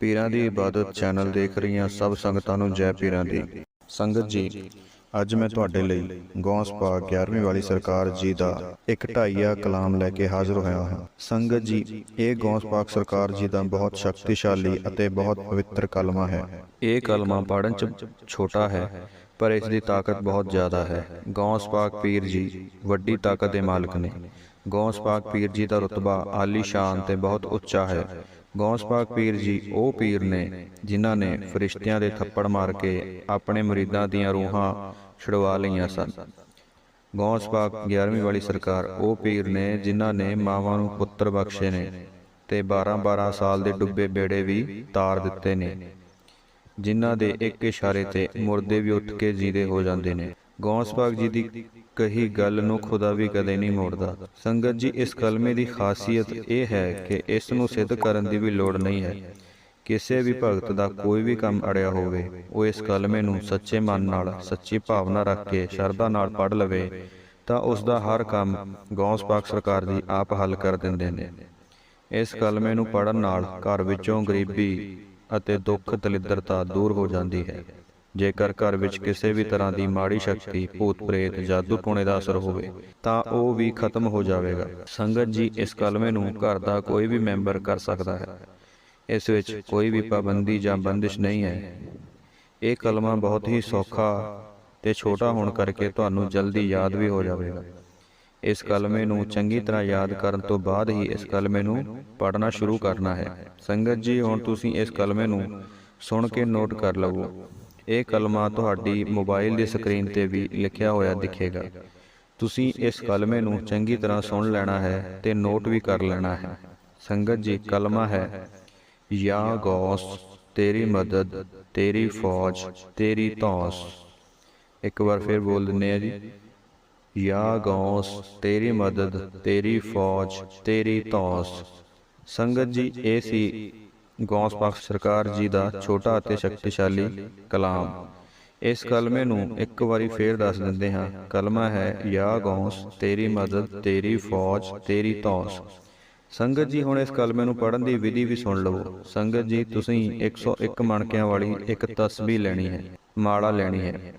ਪੀਰਾਂ ਦੀ ਇਬਾਦਤ ਚੈਨਲ ਦੇਖ ਰਹੀਆਂ ਸਭ ਸੰਗਤਾਂ ਨੂੰ ਜੈ ਪੀਰਾਂ ਦੀ। ਸੰਗਤ ਜੀ ਅੱਜ ਮੈਂ ਤੁਹਾਡੇ ਲਈ ਗੌਸ ਪਾਕ 11ਵੀਂ ਵਾਲੀ ਸਰਕਾਰ ਜੀ ਦਾ ਇੱਕ ਢਾਈਆ ਕਲਾਮ ਲੈ ਕੇ ਹਾਜ਼ਰ ਹੋਇਆ ਹਾਂ। ਸੰਗਤ ਜੀ ਇਹ ਗੌਸ ਪਾਕ ਸਰਕਾਰ ਜੀ ਦਾ ਬਹੁਤ ਸ਼ਕਤੀਸ਼ਾਲੀ ਅਤੇ ਬਹੁਤ ਪਵਿੱਤਰ ਕਲਮਾ ਹੈ। ਇਹ ਕਲਮਾ ਪੜਨ ਚ ਛੋਟਾ ਹੈ ਪਰ ਇਸ ਦੀ ਤਾਕਤ ਬਹੁਤ ਜ਼ਿਆਦਾ ਹੈ। ਗੌਸ ਪਾਕ ਪੀਰ ਜੀ ਵੱਡੀ ਤਾਕਤ ਦੇ ਮਾਲਕ ਨੇ। ਗੌਸ ਪਾਕ ਪੀਰ ਜੀ ਦਾ ਰਤਬਾ ਆਲੀ ਸ਼ਾਨ ਤੇ ਬਹੁਤ ਉੱਚਾ ਹੈ। ਗੌਸ ਪਾਕ ਪੀਰ ਜੀ ਉਹ ਪੀਰ ਨੇ ਜਿਨ੍ਹਾਂ ਨੇ ਫਰਿਸ਼ਤਿਆਂ ਦੇ ਥੱਪੜ ਮਾਰ ਕੇ ਆਪਣੇ ਮੁਰੀਦਾਂ ਦੀਆਂ ਰੂਹਾਂ ਛੁਡਵਾ ਲਈਆਂ ਸਨ। ਗੌਸ ਪਾਕ 11ਵੀਂ ਵਾਲੀ ਸਰਕਾਰ ਉਹ ਪੀਰ ਨੇ ਜਿਨ੍ਹਾਂ ਨੇ ਮਾਵਾਂ ਨੂੰ ਪੁੱਤਰ ਬਖਸ਼ੇ ਨੇ ਤੇ 12-12 ਸਾਲ ਦੇ ਡੁੱਬੇ ਬੇੜੇ ਵੀ ਤਾਰ ਦਿੱਤੇ ਨੇ। ਜਿਨ੍ਹਾਂ ਦੇ ਇੱਕ ਇਸ਼ਾਰੇ ਤੇ ਮੁਰਦੇ ਵੀ ਉੱਠ ਕੇ ਜੀਦੇ ਹੋ ਜਾਂਦੇ ਨੇ। ਗੌਸ ਪਾਕ ਜੀ ਦੀ ਕਹੀ ਗੱਲ ਨੂੰ ਖੁਦਾ ਵੀ ਕਦੇ ਨਹੀਂ ਮੋੜਦਾ। ਸੰਗਤ ਜੀ, ਇਸ ਕਲਮੇ ਦੀ ਖਾਸੀਅਤ ਇਹ ਹੈ ਕਿ ਇਸ ਨੂੰ ਸਿੱਧ ਕਰਨ ਦੀ ਵੀ ਲੋੜ ਨਹੀਂ ਹੈ। ਕਿਸੇ ਵੀ ਭਗਤ ਦਾ ਕੋਈ ਵੀ ਕੰਮ ਅੜਿਆ ਹੋਵੇ, ਉਹ ਇਸ ਕਲਮੇ ਨੂੰ ਸੱਚੇ ਮਨ ਨਾਲ, ਸੱਚੀ ਭਾਵਨਾ ਰੱਖ ਕੇ ਸ਼ਰਧਾ ਨਾਲ ਪੜ੍ਹ ਲਵੇ, ਤਾਂ ਉਸ ਦਾ ਹਰ ਕੰਮ ਗੌਸ ਪਾਕ ਸਰਕਾਰ ਦੀ ਆਪ ਹੱਲ ਕਰ ਦਿੰਦੇ ਨੇ। ਇਸ ਕਲਮੇ ਨੂੰ ਪੜਨ ਨਾਲ ਘਰ ਵਿੱਚੋਂ ਗਰੀਬੀ ਅਤੇ ਦੁੱਖ ਦਲਿੱਦਰਤਾ ਦੂਰ ਹੋ ਜਾਂਦੀ ਹੈ। ਜੇਕਰ ਘਰ ਵਿੱਚ ਕਿਸੇ ਵੀ ਤਰ੍ਹਾਂ ਦੀ ਮਾੜੀ ਸ਼ਕਤੀ, ਭੂਤ ਪ੍ਰੇਤ ਜਾਦੂ ਟੋਣੇ ਦਾ ਅਸਰ ਹੋਵੇ, ਤਾਂ ਉਹ ਵੀ ਖਤਮ ਹੋ ਜਾਵੇਗਾ। ਸੰਗਤ ਜੀ, ਇਸ ਕਲਮੇ ਨੂੰ ਘਰ ਦਾ ਕੋਈ ਵੀ ਮੈਂਬਰ ਕਰ ਸਕਦਾ ਹੈ। ਇਸ ਵਿੱਚ ਕੋਈ ਵੀ ਪਾਬੰਦੀ ਜਾਂ ਬੰਦਿਸ਼ ਨਹੀਂ ਹੈ। ਇਹ ਕਲਮਾ ਬਹੁਤ ਹੀ ਸੌਖਾ ਤੇ ਛੋਟਾ ਹੋਣ ਕਰਕੇ ਤੁਹਾਨੂੰ ਜਲਦੀ ਯਾਦ ਵੀ ਹੋ ਜਾਵੇਗਾ। ਇਸ ਕਲਮੇ ਨੂੰ ਚੰਗੀ ਤਰ੍ਹਾਂ ਯਾਦ ਕਰਨ ਤੋਂ ਬਾਅਦ ਹੀ ਇਸ ਕਲਮੇ ਨੂੰ ਪੜ੍ਹਨਾ ਸ਼ੁਰੂ ਕਰਨਾ ਹੈ। ਸੰਗਤ ਜੀ, ਹੁਣ ਤੁਸੀਂ ਇਸ ਕਲਮੇ ਨੂੰ ਸੁਣ ਕੇ ਨੋਟ ਕਰ ਲਵੋ। ਇਹ ਕਲਮਾ ਤੁਹਾਡੀ ਮੋਬਾਈਲ ਦੀ ਸਕਰੀਨ ਤੇ ਵੀ ਲਿਖਿਆ ਹੋਇਆ ਦਿਖੇਗਾ। ਤੁਸੀਂ ਇਸ ਕਲਮੇ ਨੂੰ ਚੰਗੀ ਤਰ੍ਹਾਂ ਸੁਣ ਲੈਣਾ ਹੈ ਤੇ ਨੋਟ ਵੀ ਕਰ ਲੈਣਾ ਹੈ। ਸੰਗਤ ਜੀ, ਕਲਮਾ ਹੈ। ਯਾ ਗੌਸ, ਤੇਰੀ ਮਦਦ, ਤੇਰੀ ਫੌਜ, ਤੇਰੀ ਤੌਸ ਇੱਕ ਵਾਰ ਫਿਰ ਬੋਲ ਦਿੰਨੇ ਆ ਜੀ। ਯਾ ਗੌਸ, ਤੇਰੀ ਮਦਦ, ਤੇਰੀ ਫੌਜ, ਤੇਰੀ ਤੌਸ ਸੰਗਤ ਜੀ, ਇਹ ਸੀ ਗੌਸ ਪਾਕ ਸਰਕਾਰ ਜੀ ਦਾ ਛੋਟਾ ਅਤੇ ਸ਼ਕਤੀਸ਼ਾਲੀ ਕਲਾਮ। ਇਸ ਕਲਮੇ ਨੂੰ ਇੱਕ ਵਾਰੀ ਫੇਰ ਦੱਸ ਦਿੰਦੇ ਹਾਂ। ਕਲਮਾ ਹੈ, ਯਾ ਗੌਸ, ਤੇਰੀ ਮਦਦ, ਤੇਰੀ ਫੌਜ, ਤੇਰੀ ਤੌਸ ਸੰਗਤ ਜੀ, ਹੁਣ ਇਸ ਕਲਮੇ ਨੂੰ ਪੜਨ ਦੀ ਵਿਧੀ ਵੀ ਸੁਣ ਲਵੋ। ਸੰਗਤ ਜੀ, ਤੁਸੀਂ 101 ਮਣਕਿਆਂ ਵਾਲੀ ਇੱਕ ਤਸਬੀਹ ਲੈਣੀ ਹੈ, ਮਾਲਾ ਲੈਣੀ ਹੈ।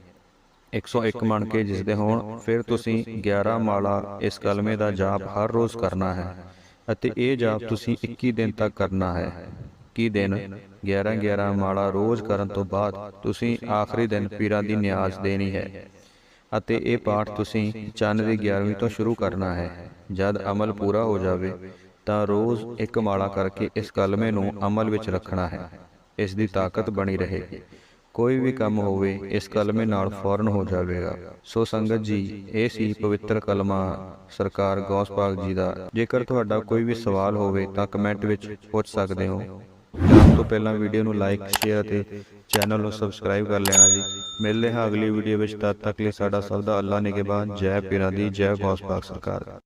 101 ਮਣਕੇ ਜਿਸ ਦੇ ਹੋਣ, ਫਿਰ ਤੁਸੀਂ 11 ਮਾਲਾ ਇਸ ਕਲਮੇ ਦਾ ਜਾਪ ਹਰ ਰੋਜ਼ ਕਰਨਾ ਹੈ ਅਤੇ ਇਹ ਜਾਪ ਤੁਸੀਂ 21 ਦਿਨ ਤੱਕ ਕਰਨਾ ਹੈ। ਕੀ ਦਿਨ? 11 11 ਮਾਲਾ ਰੋਜ਼ ਕਰਨ ਤੋਂ ਬਾਅਦ ਤੁਸੀਂ ਆਖਰੀ ਦਿਨ ਪੀਰਾਂ ਦੀ ਨਿਆਜ਼ ਦੇਣੀ ਹੈ। ਅਤੇ ਇਹ ਪਾਠ ਤੁਸੀਂ ਚੰਨ ਦੀ 11ਵੀਂ ਤੋਂ ਸ਼ੁਰੂ ਕਰਨਾ ਹੈ। ਜਦ ਅਮਲ ਪੂਰਾ ਹੋ ਜਾਵੇ, ਤਾਂ ਰੋਜ਼ ਇੱਕ ਮਾਲਾ ਕਰਕੇ ਇਸ ਕਲਮੇ ਨੂੰ ਅਮਲ ਵਿੱਚ ਰੱਖਣਾ ਹੈ। ਇਸ ਦੀ ਤਾਕਤ ਬਣੀ ਰਹੇਗੀ ਕੋਈ ਵੀ ਕੰਮ ਹੋਵੇ, ਇਸ ਕਲਮੇ ਨਾਲ ਫੌਰਨ ਹੋ ਜਾਵੇਗਾ। ਸੋ ਸੰਗਤ ਜੀ, ਇਹ ਸੀ ਪਵਿੱਤਰ ਕਲਮਾ। ਸਰਕਾਰ ਗੌਸ ਪਾਕ ਜੀ ਦਾ। ਜੇਕਰ ਤੁਹਾਡਾ ਕੋਈ ਵੀ ਸਵਾਲ ਹੋਵੇ, ਤਾਂ ਕਮੈਂਟ ਵਿੱਚ ਪੁੱਛ ਸਕਦੇ ਹੋ। ਜਾਣ ਤੋਂ ਪਹਿਲਾਂ ਵੀਡੀਓ ਨੂੰ ਲਾਈਕ ਸ਼ੇਅਰ ਅਤੇ ਚੈਨਲ ਨੂੰ ਸਬਸਕ੍ਰਾਈਬ ਕਰ ਲੈਣਾ ਜੀ। ਮਿਲਦੇ ਹਾਂ ਅਗਲੀ ਵੀਡੀਓ ਵਿੱਚ। ਤਦ ਤੱਕ ਲਈ ਸਾਡਾ ਸਭ ਦਾ ਅੱਲਾ ਨਿਗਹਿਬਾਨ। ਜੈ ਪੀਰਾਂ ਦੀ, ਜੈ ਗੌਸ ਪਾਕ ਸਰਕਾਰ।